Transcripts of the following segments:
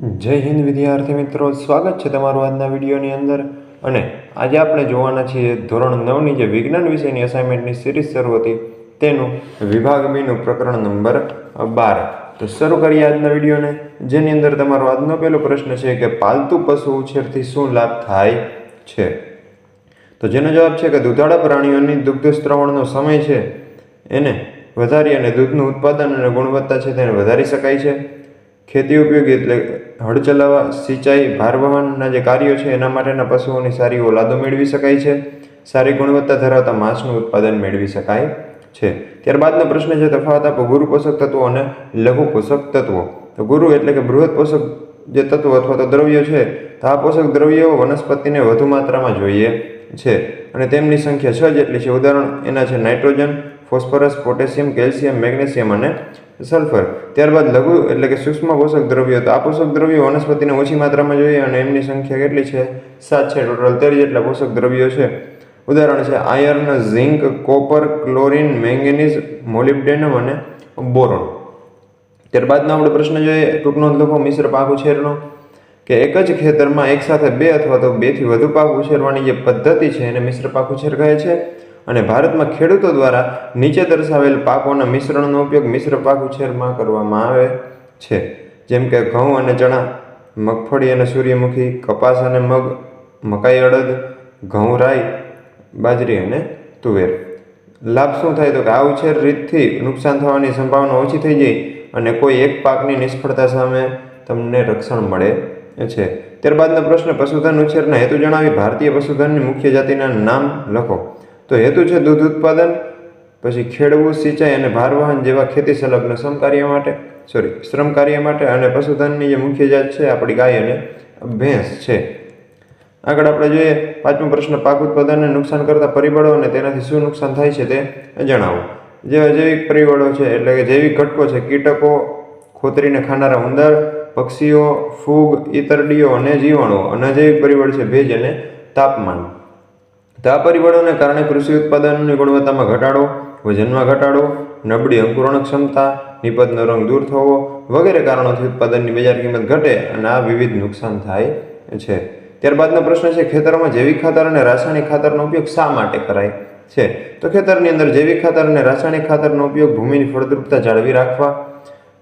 જય હિન્દ વિદ્યાર્થી મિત્રો, સ્વાગત છે તમારું આજના વિડીયોની અંદર. અને આજે આપણે જોવાના છીએ ધોરણ નવની જે વિજ્ઞાન વિષયની અસાઇનમેન્ટની સિરીઝ શરૂ હતી, તેનું વિભાગ બીનું પ્રકરણ નંબર બાર. તો શરૂ કરીએ આજના વિડીયોને, જેની અંદર તમારો આજનો પહેલો પ્રશ્ન છે કે પાલતુ પશુ ઉછેરથી શું લાભ થાય છે? તો જેનો જવાબ છે કે દુધાળા પ્રાણીઓની દુગ્ધ સ્ત્રવણનો સમય છે, એને વધારી અને દૂધનું ઉત્પાદન અને ગુણવત્તા છે તેને વધારી શકાય છે. ખેતી ઉપયોગી એટલે હળ ચલાવવા સિંચાઈ, ભારવહનના જે કાર્યો છે, એના માટેના પશુઓની સારી ઓલાદો મેળવી શકાય છે. સારી ગુણવત્તા ધરાવતા માંસનું ઉત્પાદન મેળવી શકાય છે. ત્યારબાદનો પ્રશ્ન છે, તફાવત આપો. ગુરુ પોષક તત્વો અને લઘુ પોષક તત્વો. તો ગુરુ એટલે કે બૃહદ પોષક જે તત્વો અથવા તો દ્રવ્યો છે, તો આ પોષક દ્રવ્યો વનસ્પતિને વધુ માત્રામાં જોઈએ છે. અને તેમની સંખ્યા છ જેટલી છે. ઉદાહરણ એના છે, nitrogen, phosphorus, potassium, calcium, magnesium અને સલ્ફર. ત્યારબાદ લઘુ એટલે કે સૂક્ષ્મ પોષક દ્રવ્યો. તો આ પોષક દ્રવ્યો વનસ્પતિને ઓછી માત્રામાં જોઈએ અને એમની સંખ્યા કેટલી છે? સાત છે. ટોટલ તેર જેટલા પોષક દ્રવ્યો છે. ઉદાહરણ છે iron zinc copper chlorine manganese molybdenum અને બોરોન ત્યારબાદનો આપણે પ્રશ્ન જોઈએ, ટૂંક નોંધ લખો, મિશ્ર પાક ઉછેરનો. કે એક જ ખેતરમાં એકસાથે બે અથવા તો બેથી વધુ પાક ઉછેરવાની જે પદ્ધતિ છે, એને મિશ્ર પાક ઉછેર કહે છે. અને ભારતમાં ખેડૂતો દ્વારા નીચે દર્શાવેલ પાકોના મિશ્રણનો ઉપયોગ મિશ્ર પાક ઉછેરમાં કરવામાં આવે છે. જેમ કે ઘઉં અને ચણા, મગફળી અને સૂર્યમુખી, કપાસ અને મગ, મકાઈ અડદ, ઘઉં રાઈ, બાજરી અને તુવેર. લાભ શું થાય? તો કે આ ઉછેર રીતથી નુકસાન થવાની સંભાવના ઓછી થઈ જાય અને કોઈ એક પાકની નિષ્ફળતા સામે તમને રક્ષણ મળે છે. ત્યારબાદનો પ્રશ્ન પશુધન ઉછેરના હેતુ જણાવી ભારતીય પશુધનની મુખ્ય જાતિના નામ લખો. તો હેતુ છે દૂધ ઉત્પાદન, પછી ખેડવું, સિંચાઈ અને ભારવાહન જેવા ખેતી સંલગ્ન શ્રમ કાર્ય માટે સોરી શ્રમ કાર્ય માટે અને પશુધનની જે મુખ્ય જાત છે આપણી ગાય અને ભેંસ છે. આગળ આપણે જોઈએ પાંચમો પ્રશ્ન, પાક ઉત્પાદનને નુકસાન કરતા પરિબળો અને તેનાથી શું નુકસાન થાય છે તે જણાવો. જેવા જૈવિક પરિબળો છે, એટલે કે જૈવિક ઘટકો છે, કીટકો, ખોતરીને ખાનારા ઉંદર, પક્ષીઓ, ફૂગ, ઈતરડીઓ અને જીવાણુઓ. અને અજૈવિક પરિબળ છે ભેજ અને તાપમાન. તો પરિબળોને કારણે કૃષિ ઉત્પાદનની ગુણવત્તામાં ઘટાડો, વજનમાં ઘટાડો, નબળી અંકુરણ ક્ષમતા નિપજનો રંગ દૂર થવો વગેરે કારણોથી ઉત્પાદનની બજાર કિંમત ઘટે અને આ વિવિધ નુકસાન થાય છે. ત્યારબાદનો પ્રશ્ન છે, ખેતરોમાં જૈવિક ખાતર અને રાસાયણિક ખાતરનો ઉપયોગ શા માટે કરાય છે? તો ખેતરની અંદર જૈવિક ખાતર અને રાસાયણિક ખાતરનો ઉપયોગ ભૂમિની ફળદ્રુપતા જાળવી રાખવા,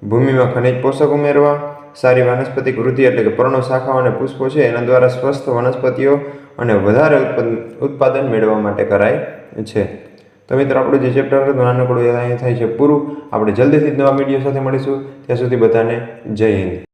ભૂમિમાં ખનિજ પોષક ઉમેરવા સારી વનસ્પતિક વૃદ્ધિ એટલે કે પર્ણો, શાખાઓ અને પુષ્પો છે. એના દ્વારા સ્વસ્થ વનસ્પતિઓ અને વધારે ઉત્પાદન મેળવવા માટે કરાય છે. તો મિત્રો, આપણું જે ચેપ્ટર હતું, નાનકડું એ અહીં થાય છે પૂરું. આપણે જલ્દીથી નવા વીડિયો સાથે મળીશું. ત્યાં સુધી બધાને જય હિન્દ.